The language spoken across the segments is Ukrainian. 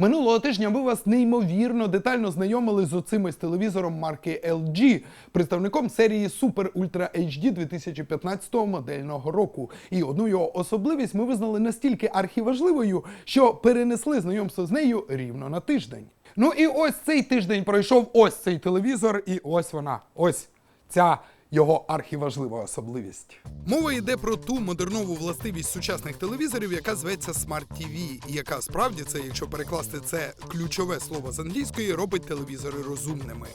Минулого тижня ми вас неймовірно детально знайомили з оцим з телевізором марки LG, представником серії Super Ultra HD 2015 модельного року. І одну його особливість ми визнали настільки архіважливою, що перенесли знайомство з нею рівно на тиждень. Ну і ось цей тиждень пройшов ось цей телевізор, і ось вона. Ось ця його архіважлива особливість. Мова йде про ту модернову властивість сучасних телевізорів, яка зветься Smart TV, і яка справді це, якщо перекласти це ключове слово з англійської, робить телевізори розумними.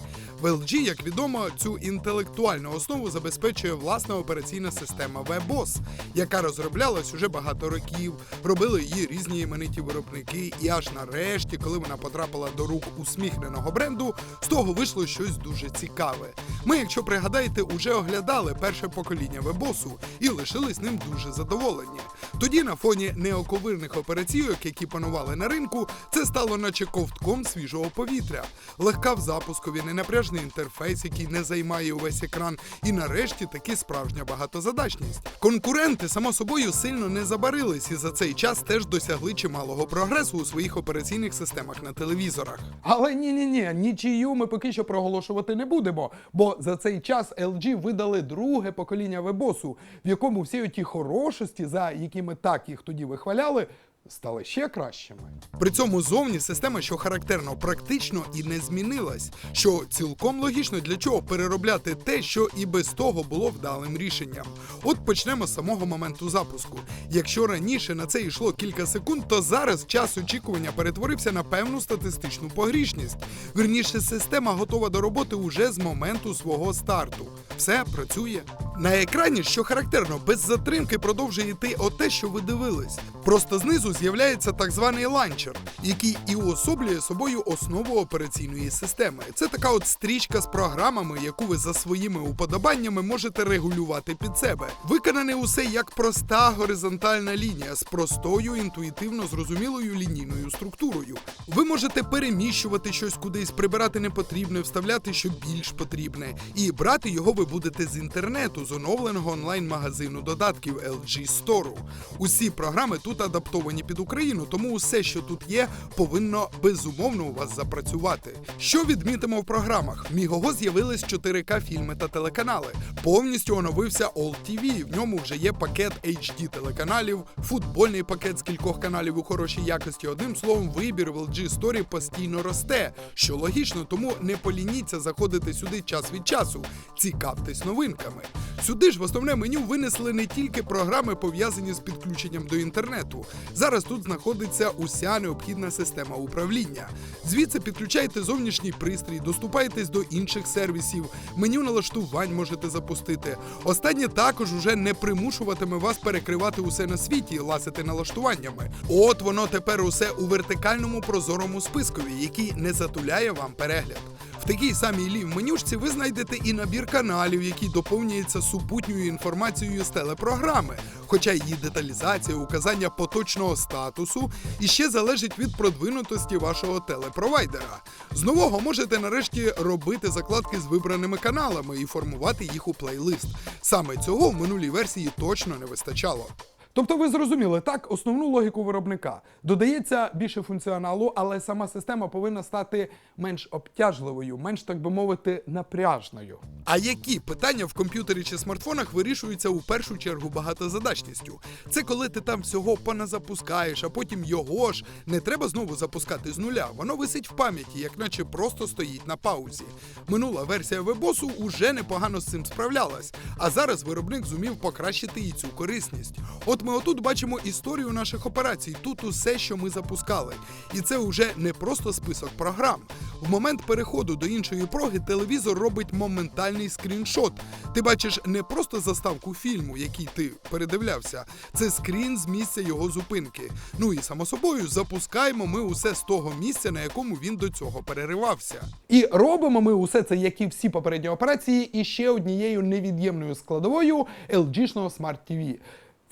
В LG, як відомо, цю інтелектуальну основу забезпечує власна операційна система WebOS, яка розроблялась уже багато років. Робили її різні імениті виробники, і аж нарешті, коли вона потрапила до рук усміхненого бренду, з того вийшло щось дуже цікаве. Ми, якщо пригадаєте, уже оглядали перше покоління вебосу і лишились ним дуже задоволені. Тоді на фоні неоковирних операційок, які панували на ринку, це стало наче ковтком свіжого повітря. Легка в запускові, ненапряжний інтерфейс, який не займає увесь екран, і нарешті таки справжня багатозадачність. Конкуренти, само собою, сильно не забарились і за цей час теж досягли чималого прогресу у своїх операційних системах на телевізорах. Але ні, ні, ні, нічию ми поки що проголошувати не будемо, бо за цей час LG видали друге покоління вебосу, в якому всі оті хорошості, за які ми так їх тоді вихваляли, стали ще кращими. При цьому зовні система, що характерно, практично і не змінилась, що цілком логічно для чого переробляти те, що і без того було вдалим рішенням. От почнемо з самого моменту запуску. Якщо раніше на це йшло кілька секунд, то зараз час очікування перетворився на певну статистичну погрішність. Вірніше, система готова до роботи уже з моменту свого старту. Все працює. На екрані, що характерно, без затримки продовжує йти оте, що ви дивились. Просто знизу з'являється так званий ланчер, який і уособлює собою основу операційної системи. Це така от стрічка з програмами, яку ви за своїми уподобаннями можете регулювати під себе. Виконане усе як проста горизонтальна лінія з простою, інтуїтивно зрозумілою лінійною структурою. Ви можете переміщувати щось кудись, прибирати непотрібне, вставляти що більш потрібне, і брати його ви будете з інтернету, з оновленого онлайн-магазину додатків LG Store. Усі програми тут адаптовані під Україну, тому усе, що тут є, повинно безумовно у вас запрацювати. Що відмітимо в програмах? Мігого з'явились 4К фільми та телеканали. Повністю оновився All TV, В ньому вже є пакет HD телеканалів, футбольний пакет з кількох каналів у хорошій якості. Одним словом, вибір в LG Story постійно росте, що логічно, тому не полініться заходити сюди час від часу. Цікавтесь новинками. Сюди ж в основне меню винесли не тільки програми, пов'язані з підключенням до інтернету. Зараз тут знаходиться уся необхідна система управління. Звідси підключаєте зовнішній пристрій, доступаєтесь до інших сервісів, меню налаштувань можете запустити. Останнє також уже не примушуватиме вас перекривати усе на світі і ласити налаштуваннями. От воно тепер усе у вертикальному прозорому спискові, який не затуляє вам перегляд. Такій самій лів менюшці ви знайдете і набір каналів, який доповнюється супутньою інформацією з телепрограми, хоча її деталізація, указання поточного статусу іще залежить від продвинутості вашого телепровайдера. З нового можете нарешті робити закладки з вибраними каналами і формувати їх у плейлист. Саме цього в минулій версії точно не вистачало. Тобто ви зрозуміли так основну логіку виробника. Додається більше функціоналу, але сама система повинна стати менш обтяжливою, менш так би мовити, напряжною. А які питання в комп'ютері чи смартфонах вирішуються у першу чергу багатозадачністю? Це коли ти там всього поназапускаєш, а потім його ж не треба знову запускати з нуля. Воно висить в пам'яті, як наче просто стоїть на паузі. Минула версія вебосу уже непогано з цим справлялась, а зараз виробник зумів покращити і цю корисність. От ми отут бачимо історію наших операцій. Тут усе, що ми запускали. І це вже не просто список програм. В момент переходу до іншої проги телевізор робить моментальний скріншот. Ти бачиш не просто заставку фільму, який ти передивлявся, це скрін з місця його зупинки. Ну і само собою запускаємо ми усе з того місця, на якому він до цього переривався. І робимо ми усе це, як і всі попередні операції, і ще однією невід'ємною складовою LG-шного Smart TV.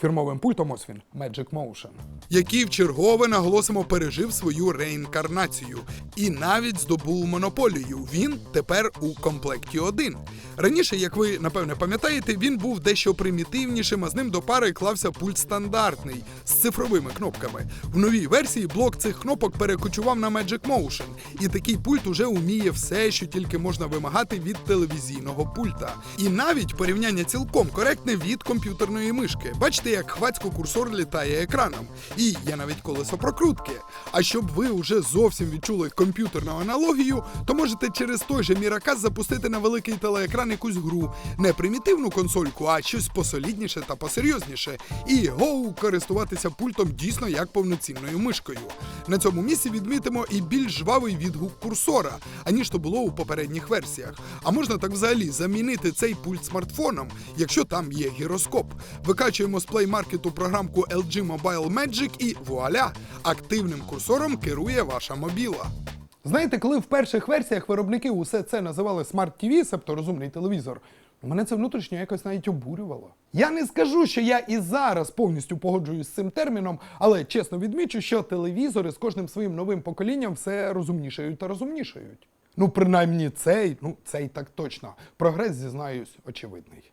Фірмовим пультом ось він Magic Motion. Який в чергове наголосимо пережив свою реінкарнацію і навіть здобув монополію. Він тепер у комплекті один. Раніше, як ви напевне пам'ятаєте, він був дещо примітивнішим, а з ним до пари клався пульт стандартний з цифровими кнопками. В новій версії блок цих кнопок перекочував на Magic Motion, і такий пульт уже уміє все, що тільки можна вимагати від телевізійного пульта. І навіть порівняння цілком коректне від комп'ютерної мишки. Бачите, як хвацько курсор літає екраном. І є навіть колесо прокрутки. А щоб ви вже зовсім відчули комп'ютерну аналогію, то можете через той же Міракас запустити на великий телеекран якусь гру. Не примітивну консольку, а щось посолідніше та посерйозніше. І гоу користуватися пультом дійсно як повноцінною мишкою. На цьому місці відмітимо і більш жвавий відгук курсора, аніж то було у попередніх версіях. А можна так взагалі замінити цей пульт смартфоном, якщо там є гіроскоп. Викачуємо з Play Market програмку LG Mobile Magic і вуаля! Активним курсором керує ваша мобіла. Знаєте, коли в перших версіях виробники усе це називали Smart TV, себто розумний телевізор, мене це внутрішньо якось навіть обурювало. Я не скажу, що я і зараз повністю погоджуюсь з цим терміном, але чесно відмічу, що телевізори з кожним своїм новим поколінням все розумнішають та розумнішають. Ну, принаймні, цей, ну цей так точно. Прогрес, зізнаюсь, очевидний.